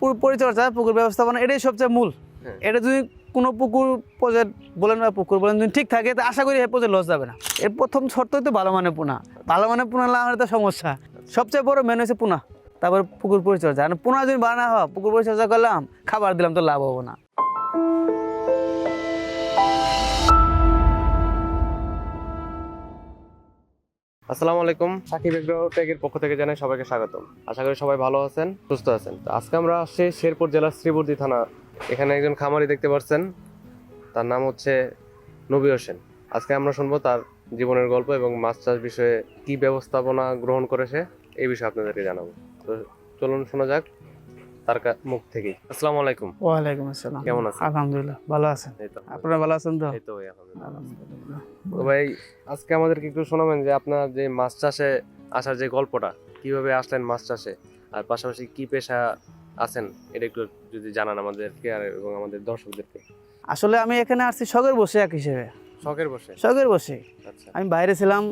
পুরো পরিচর্যা পুকুর ব্যবস্থাপনা এটাই সবচেয়ে মূল। হ্যাঁ। এটা যদি কোনো পুকুর প্রজেক্ট বলেন বা পুকুর বলেন যদি ঠিক থাকে তো আশা করি এই প্রজেক্ট লস যাবে না। এর প্রথম শর্ত তো ভালো মানে পোনা। ভালো মানে পোনা না আমার তো সমস্যা। সবচেয়ে বড় মেন হচ্ছে পোনা। তারপর পুকুর পরিচর্যা। আর পোনা যদি বানা হওয়া পুকুর পরিচর্যা করলাম খাবার দিলাম তো লাভ হব না। আসসালামু আলাইকুম। সাকিব এগ্রো টেকের পক্ষ থেকে জানাই সবাইকে স্বাগতম। আশা করি সবাই ভালো আছেন, সুস্থ আছেন। তো আজকে আমরা আসছি শেরপুর জেলার শ্রীবর্দী থানা। এখানে একজন খামারি দেখতে পাচ্ছেন তার নাম হচ্ছে নবী হোসেন। আজকে আমরা শুনব তার জীবনের গল্প এবং মাছ চাষ বিষয়ে কি ব্যবস্থাপনা গ্রহণ করেছে, এই বিষয়ে আপনাদেরকে জানাব। তো চলুন শোনা যাক। তার মুখ থেকেই। আসসালামু আলাইকুম। ওয়ালাইকুম আসসালাম। কেমন আছেন? আলহামদুলিল্লাহ ভালো আছেন? আপনারা ভালো আছেন তো? এই তো ভাই, আলহামদুলিল্লাহ। তো ভাই আজকে আমাদেরকে একটু শোনাবেন যে আপনার যে মাছ চাষে আসার যে গল্পটা কীভাবে আসলেন মাছ চাষে? আর পাশাপাশি কি পেশা আছেন? এটা একটু যদি জানান আমাদেরকে আর এবং আমাদের দর্শকদেরকে। আসলে আমি এখানে আসছি শখের বসে এক হিসেবে। শখের বসে? শখের বসে। আচ্ছা। আমি বাইরে ছিলাম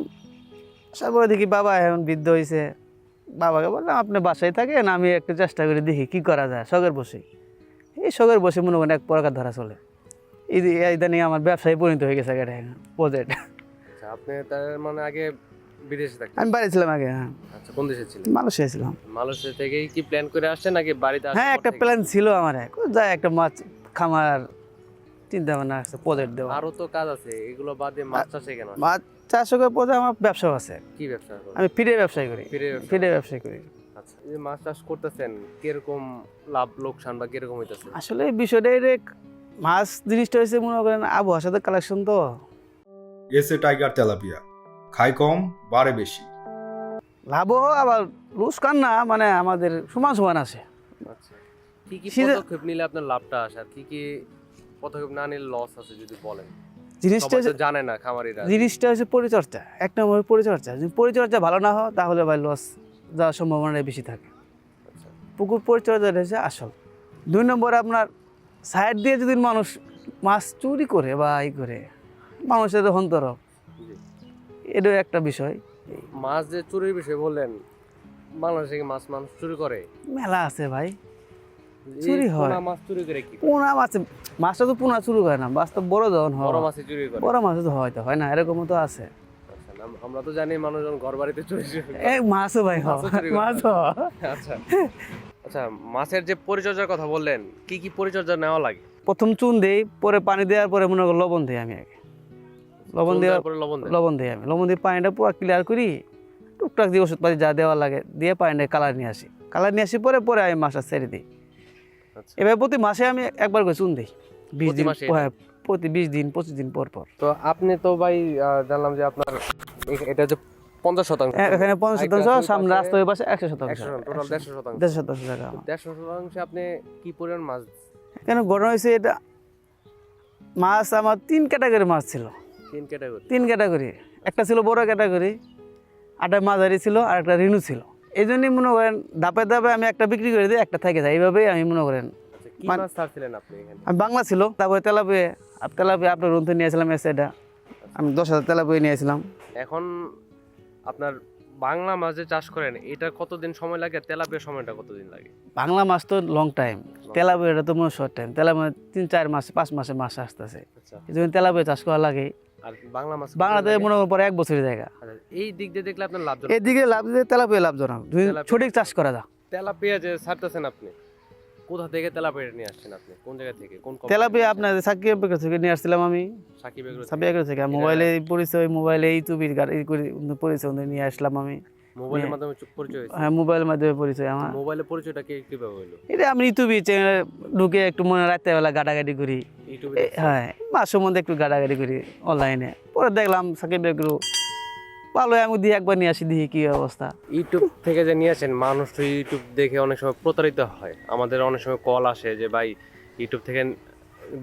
তারপরে দেখি বাবা এখন বৃদ্ধ হয়েছে বাবাকে বললাম আপনি বাসায় থাকেন আমি একটু চেষ্টা করে দেখি কি করা যায় শখের বসে। এই শখের বসে মনে করেন এক প্রকার ধরা চলে। ইদানিং আমার ব্যবসায় পরিণত হয়ে গেছে এটা প্রজেক্ট আচ্ছা আপনি তার মানে আগে বিদেশে থাকতেন? আমি বাড়ি ছিলাম আগে হ্যাঁ। আচ্ছা কোন দেশে ছিলেন? মালয়েশিয়া ছিলাম। মালয়েশিয়া থেকেই কি প্ল্যান করে আসছেন নাকি বাড়িতে হ্যাঁ একটা প্ল্যান ছিল আমার যাই একটা মাছ খামার চিন্তা ভাবনা আছে প্রজেক্ট দেওয়া। আরও তো কাজ আছে এগুলো বাদে মাছ চাষে কেন? মাছ চাষ করে পরে আমার ব্যবসাও আছে। কি ব্যবসা? আমি ফিরে ব্যবসায় করি। ফিরে ব্যবসা? ব্যবসায় করি। আচ্ছা যে মাছ চাষ করতেছেন কীরকম লাভ লোকসান বা কীরকম হইতেছে? আসলে বিষয়টা এটা মাছ জিনিসটা হয়েছে মনে করেন আবহাওয়ার সাথে কালেকশন তো। এসে টাইগার তেলাপিয়া। খায় কম বাড়ে বেশি। লাভও আবার লুসকান না মানে আমাদের সমান সমান আছে। আচ্ছা কি কি পদক্ষেপ নিলে আপনার লাভটা আসে? আর কি কি পদক্ষেপ না নিলে লস আছে যদি বলেন? জিনিসটা জানে না খামারিরা। জিনিসটা হচ্ছে পরিচর্যা। এক নম্বর পরিচর্যা। যদি পরিচর্যা ভালো না হয় তাহলে ভাই লস যাওয়ার সম্ভাবনাটা বেশি থাকে। পুকুর পরিচর্যাটা হচ্ছে আসল। দুই নম্বরে আপনার সাইড দিয়ে যদি মানুষ মাছ চুরি করে বা ই করে মানুষের তো হন্তর। জি। এটাও একটা বিষয়। মাছ যে চুরির বিষয় বললেন বাংলাদেশে মাছ মানুষ চুরি করে? মেলা আছে ভাই। চুরি হয়। পোনা মাছ চুরি করে কি? পোনা মাছ মাছটা তো পোনা চুরি করে না মাছ তো বড় যখন হয়। বড় মাছে চুরি করে। বড় মাছ তো হয়তো হয় না? এরকমও তো আছে। আচ্ছা আমরা তো জানি মানুষজন ঘর বাড়িতে চুরি এই মাছও ভাই হয় মাছও মাছ হয়। আচ্ছা। আচ্ছা মাছের যে পরিচর্যার কথা বললেন কি কি পরিচর্যা নেওয়া লাগে? প্রথম চুন দেই পরে পানি দেওয়ার পরে মনে করো লবণ দিই আমি আগে। লবণ দেওয়ার পরে লবণ লবণ দিই আমি। লবণ দিয়ে পানিটা পুরো ক্লিয়ার করি টুকটাক দিয়ে ওষুধপাতি যা দেওয়া লাগে দিয়ে পানিটা কালার নিয়ে আসি। কালার নিয়ে আসি পরে পরে আমি মাছটা ছেড়ে দিই। আচ্ছা। এবার প্রতি মাসে আমি একবার করে চুন দিই। বিশ দিন হ্যাঁ প্রতি বিশ দিন পঁচিশ দিন পর পর। তো আপনি তো ভাই জানলাম যে আপনার এটা যে পঞ্চাশ শতাংশ। এখানে পঞ্চাশ শতাংশ সামনে রাস্তা ওই পাশে একশো শতাংশ। টোটাল দেড়শো শতাংশ। দেড়শো শতাংশ জায়গা দেড়শো শতাংশে আপনি কি পরিমাণ মাছ কেন ঘটনা হয়েছে এটা মাছ আমার তিন ক্যাটাগরি মাছ ছিল। তিন ক্যাটাগরি। তিন ক্যাটাগরি একটা ছিল বড় ক্যাটাগরি আটা মাঝারি ছিল আর একটা রিনু ছিল। এই জন্যই মনে করেন ধাপে ধাপে আমি একটা বিক্রি করে দিই একটা থেকে যায়। এইভাবেই আমি মনে করেন। আচ্ছা কি মান- আমি বাংলা ছিল তারপরে তেলাপে তেলাপে আপনার রুমতে নিয়েছিলাম এসে এটা। আমি দশ হাজার তেলাপে নিয়েছিলাম এখন আপনার বাংলা মাছ যে চাষ করেন এটা কতদিন সময় লাগে? তেলাপিয়া সময়টা কতদিন লাগে? বাংলা মাছ তো লং টাইম তেলাপে এটা তো মনে শর্ট টাইম তেলাপে তিন চার মাস পাঁচ মাসে মাছ আসতেছে। আচ্ছা। এই জন্য তেলাপে চাষ করা লাগে। আর বাংলা মাছ বাংলাতে মনে পরে এক বছরের জায়গা। আচ্ছা, এই দিক দিয়ে দেখলে আপনার লাভ এদিকে লাভ দিতে তেলাপিয়া লাভজনক। সঠিক চাষ করা তেলাপিয়া যে ছাড়তেছেন আপনি কোথা থেকে তেলাপিয়া নিয়ে আসছেন আপনি? কোন জায়গা থেকে? কোন তেলাপিয়া আপনার সাকিব বেকার থেকে নিয়ে আসছিলাম আমি? সাকিব এগ্রো থেকে। মোবাইলে পরিচয় মোবাইলে ইউটিউবের পরিচয় নিয়ে আসলাম আমি। মোবাইলের মাধ্যমে পরিচয় হ্যাঁ মোবাইলের মাধ্যমে পরিচয় আমার। মোবাইলের পরিচয়টা কি কীভাবে হইল এটা আমি ইউটিউবে চ্যানেলে ঢুকে একটু মনে রাখতে বেলা গাড়াগাড়ি করি। হ্যাঁ মাস সম্বন্ধে একটু গাড়াগাড়ি করি অনলাইনে পরে দেখলাম সাকিব বেগরু ভালো আমি দিয়ে একবার নিয়ে আসি দেখি কি অবস্থা। ইউটিউব থেকে যে নিয়ে আসেন মানুষ তো ইউটিউব দেখে অনেক সময় প্রতারিত হয়। আমাদের অনেক সময় কল আসে যে ভাই ইউটিউব থেকে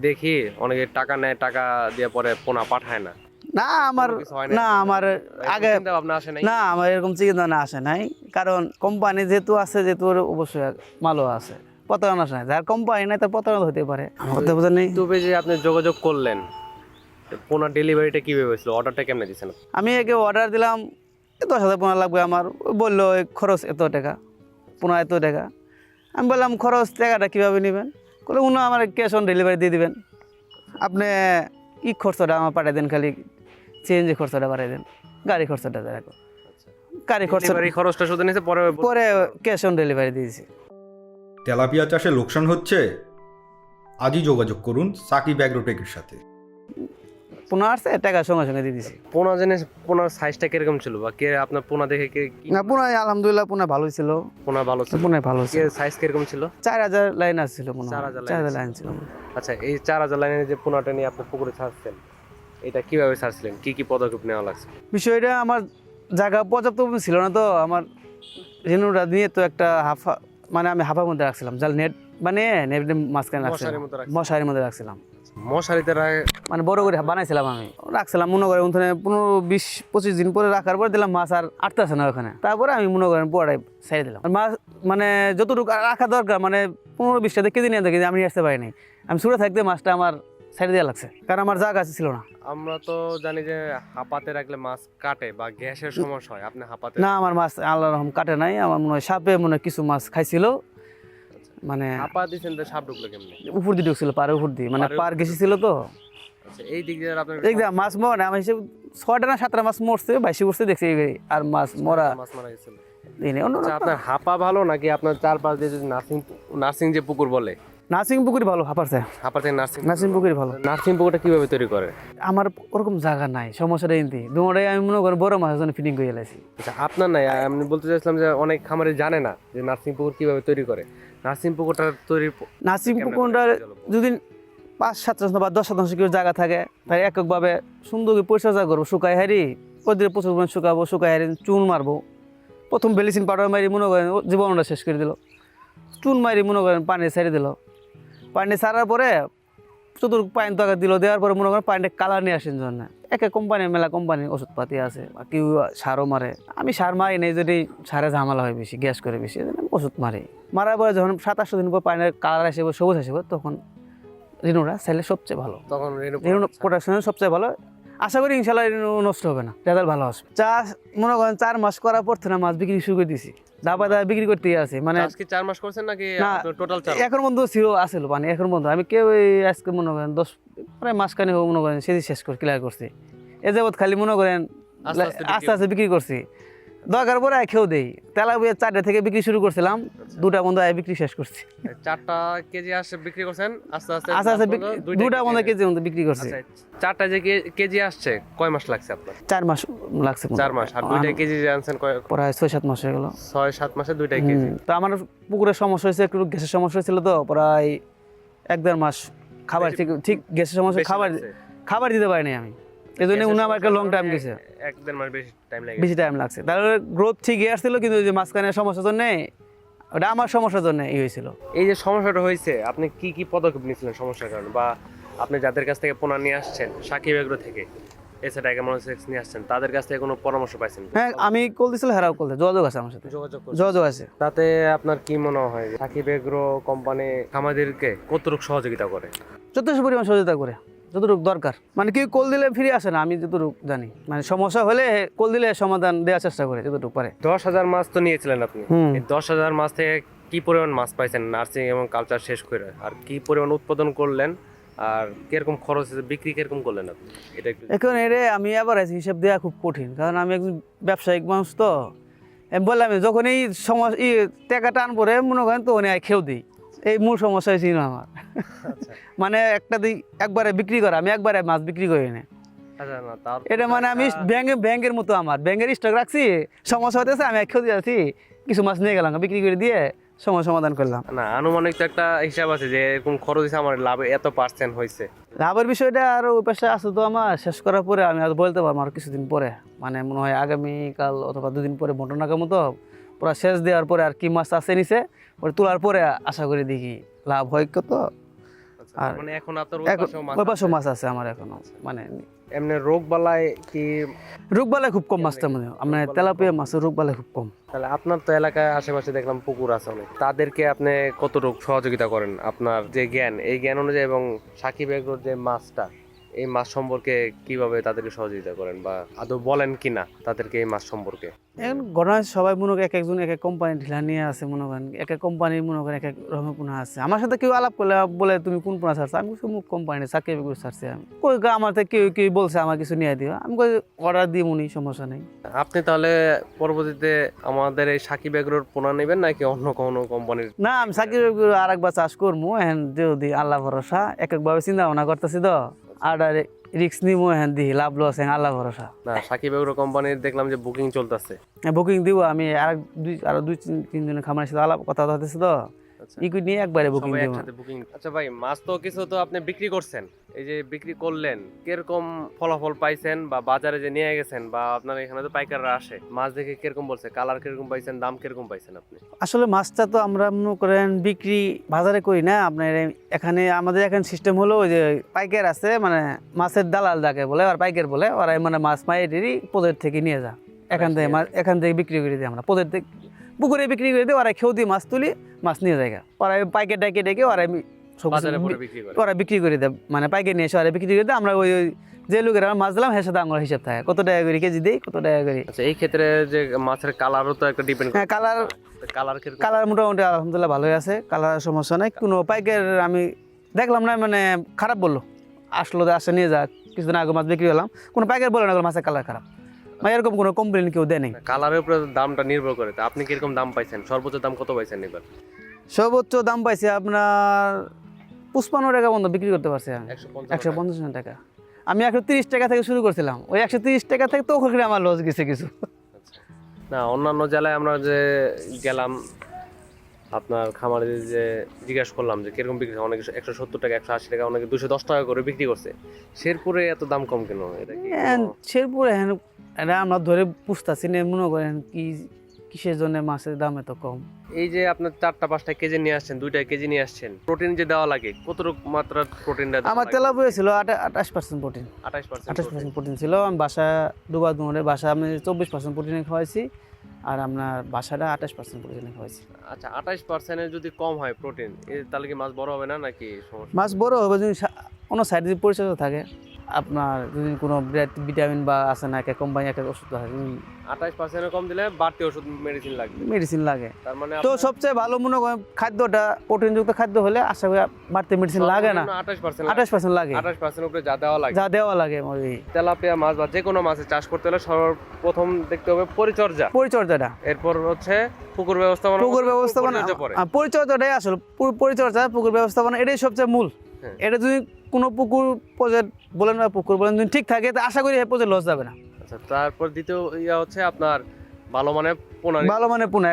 দেখি। অনেকে টাকা নেয় টাকা দিয়ে পরে পোনা পাঠায় না। না আমার না আমার আগে না আমার এরকম চিন্তা ভাবনা আসে নাই। কারণ কোম্পানি যেহেতু আছে যেহেতু অবশ্যই ভালো আছে। প্রতারণা আসে নাই যার কোম্পানি নাই তার প্রতারণা হতে পারে। বোঝা নেই। ইউটিউবে যে আপনি যোগাযোগ করলেন পোনা ডেলিভারিটা কীভাবে হয়েছিল? অর্ডারটা কেমনে দিচ্ছেন আমি একে অর্ডার দিলাম দশ হাজার পনেরো লাগবে আমার। বলল খরচ এত টাকা পনেরো এত টাকা। আমি বললাম খরচ টাকাটা কীভাবে নেবেন? বলে উনি আমার ক্যাশ অন ডেলিভারি দিয়ে দিবেন। আপনি ই খরচটা আমার পাঠিয়ে দেন খালি চেঞ্জের খরচটা পাঠিয়ে দেন। গাড়ি খরচটা দেখো। গাড়ি খরচ খরচটা শুধু নিয়েছে পরে পরে ক্যাশ অন ডেলিভারি দিয়েছি। তেলাপিয়া চাষে লোকসান হচ্ছে? আজই যোগাযোগ করুন সাকিব অ্যাগ্রোটেকের সাথে। পুনঃ আসছে টাকা সঙ্গে সঙ্গে দিয়ে দিছি। পোনা জিনিস পোনার সাইজটা কীরকম ছিল বা কে আপনার পোনা দেখে কে কি না পুনঃ আলহামদুলিল্লাহ পুনঃ ভালোই ছিল। পোনা ভালো ছিল। পুনঃ ভালো ছিল। সাইজ কীরকম ছিল? চার হাজার লাইন আসছিল মনে হয় 4,000 চার হাজার লাইন ছিল। আচ্ছা এই চার হাজার লাইনের যে পোনাটা নিয়ে আপনি পুকুরে ছাড়ছেন এটা কীভাবে ছাড়ছিলেন? কি কি পদক্ষেপ নেওয়া লাগছে? বিষয়টা আমার জায়গা পর্যাপ্ত ছিল না তো আমার রেনুটা নিয়ে তো একটা হাফা মানে আমি হাফার মধ্যে রাখছিলাম জাল নেট মানে নেট মাঝখানে রাখছিলাম। মশারির মধ্যে রাখছিলাম। মশারিতে মানে বড় করে বানাইছিলাম আমি। রাখছিলাম মনে করেন ওখানে পনেরো বিশ পঁচিশ দিন পরে রাখার পরে দিলাম মাছ আর আটতেছে না ওখানে। তারপরে আমি মনে করেন পুরাটাই ছেড়ে দিলাম। মাছ মানে যতটুকু রাখা দরকার মানে পনেরো বিশটা কেজি নিয়ে দেখি আমি আসতে পারিনি। আমি ছুটে থাকতে মাছটা আমার ছেড়ে দেওয়া লাগছে। কারণ আমার জায়গা ছিল না। আমরা তো জানি যে হাপাতে রাখলে মাছ কাটে বা গ্যাসের সমস্যা হয়। আপনি হাপাতে না আমার মাছ আল্লাহ রহম কাটে নাই। আমার মনে হয় সাপে মনে কিছু মাছ খাইছিল। মানে হাপা দিয়েছেন সাপ ঢুকলো কেমনি? উপর দিয়ে ঢুকছিল পার উপর দিয়ে। মানে পার গেছি ছিল তো। আচ্ছা এই দিক দিয়ে আপনার মাছ মরে আমার হিসেবে ছয়টা না সাতটা মাছ মরছে বাইশে দেখছি আর মাছ মরা মাছ মারা গেছিল। আচ্ছা আপনার হাপা ভালো নাকি আপনার চারপাশ দিয়ে যদি নার্সিং নার্সিং যে পুকুর বলে? নার্সিং পুকুরি ভালো হাপার হাঁপারছে হাপার থেকে নার্সিং নার্সিং পুকুরি। ভালো। নার্সিং পুকুরটা কীভাবে তৈরি করে? আমার ওরকম জায়গা নাই সমস্যাটা এমনি দুটাই আমি মনে করি বড় মাছের জন্য ফিটিং করে এলাইছি। আচ্ছা আপনার নাই আমি বলতে চাইছিলাম যে অনেক খামারে জানে না যে নার্সিং পুকুর কীভাবে তৈরি করে। নার্সিং পুকুরটা তৈরি নার্সিং পুকুরটা। যদি পাঁচ সাত শতাংশ বা দশ শতাংশ কেউ জায়গা থাকে তাই এককভাবে সুন্দর করে পরিচর্যা করব। শুকাই হারি ওদের প্রচুর পরিমাণ শুকাবো শুকাই হারি চুন মারবো। প্রথম বেলিসিন পাউডার মারি মনে করেন জীবনটা শেষ করে দিল। চুন মারি মনে করেন পানি ছেড়ে দিল। পানি ছাড়ার পরে চতুর পানি টাকা দিল দেওয়ার পরে মনে করেন পানিটা কালার নিয়ে আসেন জন্য। এক এক কোম্পানি মেলা কোম্পানির ওষুধপাতি আছে বা কেউ সারও মারে। আমি সার মারি নেই যদি সারে ঝামেলা হয় বেশি গ্যাস করে বেশি আমি ওষুধ মারি। মারার পরে যখন সাত আটশো দিন পর পানির কালার আসবে সবুজ আসবে তখন রিনুটা সেলে সবচেয়ে ভালো। তখন রেণু রিনু প্রোডাকশনের সবচেয়ে ভালো। আশা করি ইনশাল্লাহ রিনু নষ্ট হবে না রেজাল্ট ভালো আসবে। চাষ মনে করেন চার মাস করার পর থেকে মাছ বিক্রি শুরু করে দিছি দাবা দাবা বিক্রি করতে আছে মানে আজকে চার মাস করছেন নাকি টোটাল চার এখন বন্ধু ছিল আছিল মানে এখন বন্ধু আমি কেউ আজকে মনে করেন দশ প্রায় মাসখানি হোক মনে করেন সেদিন শেষ করে ক্লিয়ার করছি। এ যাবৎ খালি মনে করেন আস্তে আস্তে বিক্রি করছি। দরকার পরে খেয়েও দেই। তেলা বইয়ের চারটে থেকে বিক্রি শুরু করছিলাম দুটা বন্ধু আয় বিক্রি শেষ করছি। চারটা কেজি আসছে বিক্রি করছেন? আস্তে আস্তে আস্তে আস্তে দুটা বন্ধু কেজি- মতো বিক্রি করছে। আচ্ছা চারটা যে কেজি আসছে কয় মাস লাগছে আপনার? চার মাস লাগছে চার মাস আর দুইটা কেজি যে আনছেন কয় প্রায় ছয় সাত মাস হয়ে গেল। ছয় সাত মাসে দুইটাই কেজি। তো আমার পুকুরের সমস্যা হয়েছে একটু গ্যাসের সমস্যা ছিল তো প্রায় এক দেড় মাস খাবার ঠিক ঠিক গ্যাসের সমস্যা খাবার খাবার দিতে পারিনি আমি। এই জন্য উনি আমার লং টাইম গেছে। এক দেড় মাস বেশি টাইম লাগে। বেশি টাইম লাগছে। তারপরে গ্রোথ ঠিকই আসছিল কিন্তু যে মাঝখানে সমস্যার জন্য ওটা আমার সমস্যার জন্য ই হয়েছিল। এই যে সমস্যাটা হয়েছে আপনি কি কি পদক্ষেপ নিয়েছিলেন সমস্যার কারণে? বা আপনি যাদের কাছ থেকে পোনা নিয়ে আসছেন সাকিব এগ্রো থেকে এছাড়া নিয়ে আসছেন তাদের কাছ থেকে কোনো পরামর্শ পাইছেন? হ্যাঁ আমি কল দিছিল হেরাও কল। যোগাযোগ আছে আমার সাথে। যোগাযোগ। যোগাযোগ আছে। তাতে আপনার কি মনে হয় সাকিব এগ্রো কোম্পানি খামাদেরকে কতটুকু সহযোগিতা করে? যথেষ্ট পরিমাণ সহযোগিতা করে। যতটুকু দরকার। মানে কি কল দিলে ফিরে আসে না আমি যতটুকু জানি। মানে সমস্যা হলে কল দিলে সমাধান দেওয়ার চেষ্টা করে যতটুকু পারে। দশ হাজার মাছ তো নিয়েছিলেন আপনি। দশ হাজার মাছ থেকে কি পরিমাণ মাছ পাইছেন নার্সিং এবং কালচার শেষ করে? আর কি পরিমাণ উৎপাদন করলেন? আর কীরকম খরচ বিক্রি কীরকম করলেন আপনি? এটা এখন এরে আমি আবার হিসাব দেওয়া খুব কঠিন কারণ আমি একজন ব্যবসায়িক মানুষ তো। আমি বললাম যখন এই সমস্যা ই টাকাটা আন পরে মনে করেন তো উনি খেয়েও দিই এই মূল সমস্যা ছিল আমার। আচ্ছা। মানে একটা দিই একবারে বিক্রি করা আমি একবারে মাছ বিক্রি করি না। আচ্ছা এটা মানে আমি ব্যাংকে ব্যাংকের মতো আমার। ব্যাংকের স্টক রাখছি সমস্যা হতেছে আমি খেয়ে আছি কিছু মাছ নিয়ে গেলাম বিক্রি করে দিয়ে সমস্যা সমাধান করলাম। না আনুমানিক তো একটা হিসাব আছে যে এরকম খরচ আমার লাভ এত পার্সেন্ট হয়েছে লাভের বিষয়টা আর ওই পাশে আছে তো আমার শেষ করার পরে আমি আর বলতে পারব আর কিছুদিন পরে। মানে মনে হয় আগামীকাল অথবা দুদিন পরে বন্টনাকার মতো পুরো শেষ দেওয়ার পরে আর কি মাছ আছে নিছে ওটা তোলার পরে আশা করি দেখি লাভ হয় কত। আচ্ছা, আর মানে এখন আপনার ওই পাশেও মাছ আছে। মাছ আমার এখনও মানে এমনি রোগ বালায় কি? রোগবালাই খুব কম মাছটা মানে মানে রোগবালাই তেলাপিয়া মাছের রোগবালাই খুব কম। তাহলে আপনার তো এলাকায় আশেপাশে দেখলাম পুকুর আছে অনেক। তাদেরকে আপনি কতটুকু সহযোগিতা করেন আপনার যে জ্ঞান এই জ্ঞান অনুযায়ী এবং সাকিব এগ্রোর যে মাছটা? এই মাছ সম্পর্কে কীভাবে তাদেরকে সহযোগিতা করেন বা আদৌ বলেন কিনা তাদেরকে এই মাছ সম্পর্কে? এখন ঘটনা সবাই মনে এক একজন এক এক কোম্পানি ঢিলা নিয়ে আছে মনে করেন এক এক কোম্পানির মনে করেন এক এক রকমের পোনা আছে। আমার সাথে কেউ আলাপ করলে বলে তুমি কোন পোনা ছাড়ছো? আমি কিছু মুখ কোম্পানি চাকরি করে ছাড়ছি আমি। কই গা আমার থেকে কেউ কেউ বলছে আমার কিছু নিয়ে দিও। আমি কই অর্ডার দিয়ে মুনি সমস্যা নেই। আপনি তাহলে পরবর্তীতে আমাদের এই সাকিব এগ্রোর পোনা নেবেন নাকি অন্য কোনো কোম্পানির? না আমি চাকরি আর একবার চাষ করব এখন যদি আল্লাহ ভরসা এক একভাবে চিন্তা ভাবনা করতেছি তো। আর রিক্স নিবো হ্যাঁ দিহি লাভ লস হ্যাঁ আল্লাহ ভরসা। না সাকিব এগ্রো কোম্পানির দেখলাম যে বুকিং চলতেছে। বুকিং দিব আমি আর দুই আর দুই তিন তিনজনের খামারের সাথে আলাপ কথা হতেছে তো। আচ্ছা। নিয়ে একবারে বুকিং সবাই দিব। বুকিং আচ্ছা ভাই মাছ তো কিছু তো আপনি বিক্রি করছেন। এই যে বিক্রি করলেন কীরকম ফলাফল পাইছেন বা বাজারে যে নিয়ে গেছেন বা আপনার এখানে তো পাইকাররা আসে মাছ দেখে কীরকম বলছে কালার কীরকম পাইছেন দাম কীরকম পাইছেন আপনি? আসলে মাছটা তো আমরা মনে করেন বিক্রি বাজারে করি না আপনার এখানে আমাদের এখানে সিস্টেম হলো ওই যে পাইকার আছে মানে মাছের দালাল যাকে বলে আর পাইকার বলে ওরা মানে মাছ মায়েরই পোদের থেকে নিয়ে যা এখান থেকে এখান থেকে বিক্রি করে দিই আমরা পোদের থেকে পুকুরে বিক্রি করে দিই ওরা খেউ দিয়ে মাছ তুলি মাছ নিয়ে যায় ওরা পাইকে ডেকে ডেকে ওরা ওরা বিক্রি করে দেয়। মানে পাইকে নিয়ে এসে ওরা বিক্রি করে দেয়। আমরা ওই যে লোকেরা মাছ দিলাম হ্যাঁ সাথে আমার হিসাব থাকে। কত টাকা করে কেজি দিই কত টাকা করে আচ্ছা এই ক্ষেত্রে যে মাছের কালারও তো একটা ডিপেন্ড হ্যাঁ কালার কালার কালার মোটামুটি আলহামদুলিল্লাহ ভালোই আছে কালার সমস্যা নাই। কোনো পাইকার আমি দেখলাম না মানে খারাপ বলল। আসলো আসে নিয়ে যাক। কিছুদিন আগে মাছ বিক্রি হলাম কোনো পাইকার বলে না মাছের কালার খারাপ। মানে এরকম কোনো কমপ্লেন কেউ দেয় নাই? কালারের উপরে দামটা নির্ভর করে। তা আপনি কীরকম দাম পাইছেন? সর্বোচ্চ দাম কত পাইছেন এবার? সর্বোচ্চ দাম পাইছে আপনার পুষ্পান্ন টাকা বন্ধ বিক্রি করতে পারছি আমি। একশো একশো পঞ্চাশ টাকা। আমি একশো তিরিশ টাকা থেকে শুরু করছিলাম। ওই একশো তিরিশ টাকা থেকে তো ওখানে আমার লস গেছে কিছু। না অন্যান্য জেলায় আমরা যে গেলাম আপনার খামারে যে জিজ্ঞাসা করলাম যে কীরকম বিক্রি হয়? অনেকে একশো সত্তর টাকা একশো আশি টাকা অনেকে দুশো দশ টাকা করে বিক্রি করছে। শেরপুরে এত দাম কম কেন? এটা কি হ্যাঁ, শেরপুরে হ্যাঁ এটা আমরা ধরে বুঝতেছি না মনে করেন কি কিসের জন্য মাছের দাম এত কম? এই যে আপনার চারটা পাঁচটা কেজি নিয়ে আসছেন দুইটা কেজি নিয়ে আসছেন প্রোটিন যে দেওয়া লাগে কতটুকু মাত্রার প্রোটিন আমার তেলা তেলাপুয়া ছিল আঠাশ পার্সেন্ট প্রোটিন আঠাশ পার্সেন্ট আঠাশ পার্সেন্ট প্রোটিন ছিল আমি বাসা দুবার দুমরে বাসা আমি চব্বিশ পার্সেন্ট প্রোটিনে খাওয়াইছি। আর আপনার বাসাটা আঠাশ পার্সেন্ট প্রোটিনে খাওয়াইছি আচ্ছা আঠাশ পার্সেন্টের যদি কম হয় প্রোটিন তাহলে কি মাছ বড় হবে না নাকি মাছ বড় হবে যদি কোনো সাইড যদি পরিচর্যা থাকে। আপনার যদি কোনো ভিটামিন বা আছে না এক এক কোম্পানি এক এক ওষুধ থাকে আঠাশ পার্সেন্টের কম দিলে বাড়তি ওষুধ মেডিসিন লাগবে। মেডিসিন লাগে। তার মানে তো সবচেয়ে ভালো মনে করেন খাদ্যটা প্রোটিনযুক্ত খাদ্য হলে আশা করি বাড়তি মেডিসিন লাগে না। আঠাশ পার্সেন্ট আঠাশ পার্সেন্ট লাগে। আঠাশ পার্সেন্ট উপরে যা দেওয়া লাগে। যা দেওয়া লাগে ওই। তেলাপিয়া মাছ বা যে কোনো মাছের চাষ করতে হলে সর্বপ্রথম দেখতে হবে পরিচর্যা। পরিচর্যাটা। এরপর হচ্ছে পুকুর ব্যবস্থাপনা পুকুর ব্যবস্থাপনা পরিচর্যাটাই আসল। পুরো পরিচর্যা পুকুর ব্যবস্থাপনা এটাই সবচেয়ে মূল। হ্যাঁ। এটা যদি কোনো পুকুর প্রজেক্ট বলেন বা পুকুর বলেন যদি ঠিক থাকে তো আশা করি এই প্রজেক্ট লস যাবে না। আচ্ছা তারপর দ্বিতীয় ইয়া হচ্ছে আপনার ভালো মানে পোনা ভালো মানে পোনা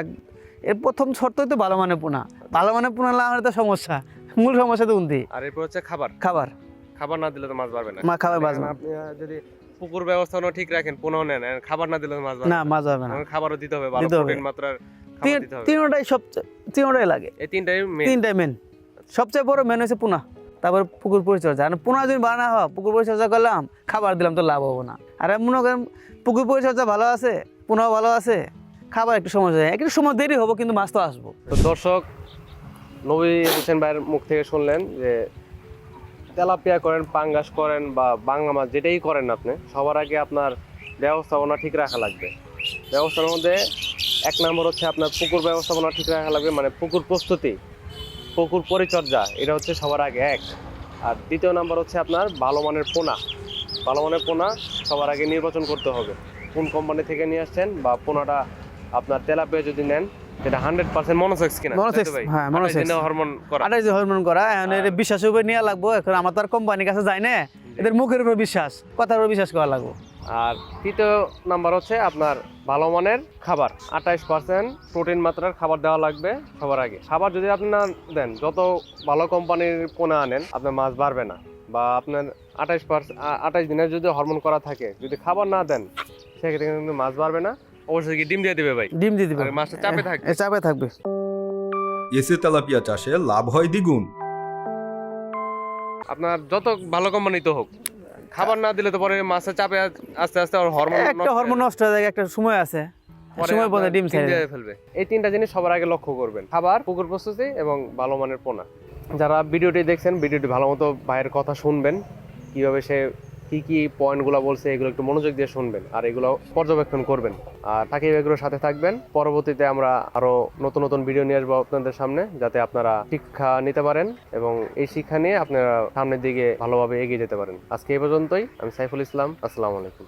এর প্রথম শর্তই তো ভালো মানে পোনা। ভালো মানে পোনা না আমার তো সমস্যা মূল সমস্যা তো উন্তি আর এরপর হচ্ছে খাবার। খাবার। খাবার না দিলে তো মাছ বাড়বে না। মা খাবার বাঁচবে আপনি যদি পুকুর ব্যবস্থাপনা ঠিক রাখেন পোনাও নেন খাবার না দিলে মাছ বাড়বে না মাছ হবে না। খাবারও দিতে হবে ভালো প্রোটিন মাত্রার তিনটাই সবচেয়ে তিনটাই লাগে। এই তিনটাই main। তিনটাই মেন সবচেয়ে বড় মেন হচ্ছে পোনা। তারপর পুকুর পরিচর্যা। আর পোনা যদি বানা হয় পুকুর পরিচর্যা করলাম, খাবার দিলাম তো লাভ হব না। আর মনে করেন, পুকুর পরিচর্যা ভালো আছে পোনাও ভালো আছে, খাবার একটু সময় যায় একটু সময় দেরি হব, কিন্তু মাছ তো আসব। তো দর্শক, নবী হোসেন ভাইয়ের মুখ থেকে শুনলেন যে, তেলাপিয়া করেন, পাঙ্গাস করেন বা বাংলা মাছ যেটাই করেন আপনি, সবার আগে আপনার ব্যবস্থাপনা ঠিক রাখা লাগবে। ব্যবস্থার মধ্যে এক নম্বর হচ্ছে আপনার পুকুর ব্যবস্থাপনা ঠিক রাখা লাগবে মানে পুকুর প্রস্তুতি। পুকুর পরিচর্যা এটা হচ্ছে সবার আগে এক। আর দ্বিতীয় নাম্বার হচ্ছে আপনার ভালো মানের পোনা। ভালো মানের পোনা সবার আগে নির্বাচন করতে হবে। কোন কোম্পানি থেকে নিয়ে আসছেন বা পোনাটা আপনার তেলাপিয়া যদি নেন সেটা হান্ড্রেড পার্সেন্ট মনোসেক্স কিনা Monosex, হ্যাঁ, monosex। হরমোন করা। আঠাশ হরমোন করা এখন এর বিশ্বাসের উপরে নেওয়া লাগবো এখন আমার তো আর কোম্পানির কাছে যায় না এদের মুখের উপর বিশ্বাস কথার উপর বিশ্বাস করা লাগবো। আর তৃতীয় নাম্বার হচ্ছে আপনার ভালো মানের খাবার। আঠাইশ পার্সেন্ট প্রোটিন মাত্রার খাবার দেওয়া লাগবে সবার আগে। খাবার যদি আপনি না দেন যত ভালো কোম্পানির পোনা আনেন আপনার মাছ বাড়বে না। বা আপনার আঠাইশ পার্সেন্ট আঠাইশ দিনের যদি হরমোন করা থাকে যদি খাবার না দেন সেক্ষেত্রে কিন্তু মাছ বাড়বে না। অবশ্যই কি ডিম দিয়ে দিবে ভাই? ডিম দিয়ে দিবে। আর মাছটা চাপে থাকবে। চাপে থাকবে। এসে তেলাপিয়া চাষে লাভ হয় দ্বিগুণ। আপনার যত ভালো কোম্পানি তো হোক খাবার না দিলে তো পরে মাছের চাপে আস্তে আস্তে ওর হরমোন একটা হরমোন নষ্ট হয়ে যায় একটা সময় আছে। সময় পরে ডিম ছেড়ে দিয়ে ফেলবে। এই তিনটা জিনিস সবার আগে লক্ষ্য করবেন। খাবার পুকুর প্রস্তুতি এবং ভালো মানের পোনা। যারা ভিডিওটি দেখছেন ভিডিওটি ভালো মতো ভাইয়ের কথা শুনবেন কীভাবে সে কি কি পয়েন্টগুলো বলছে, এগুলো একটু মনোযোগ দিয়ে শুনবেন আর এগুলো পর্যবেক্ষণ করবেন। আর সাকিব এগুলোর সাথে থাকবেন। পরবর্তীতে আমরা আরও নতুন নতুন ভিডিও নিয়ে আসব আপনাদের সামনে, যাতে আপনারা শিক্ষা নিতে পারেন এবং এই শিক্ষা নিয়ে আপনারা সামনের দিকে ভালোভাবে এগিয়ে যেতে পারেন। আজকে এই পর্যন্তই, আমি সাইফুল ইসলাম, আসসালামু আলাইকুম।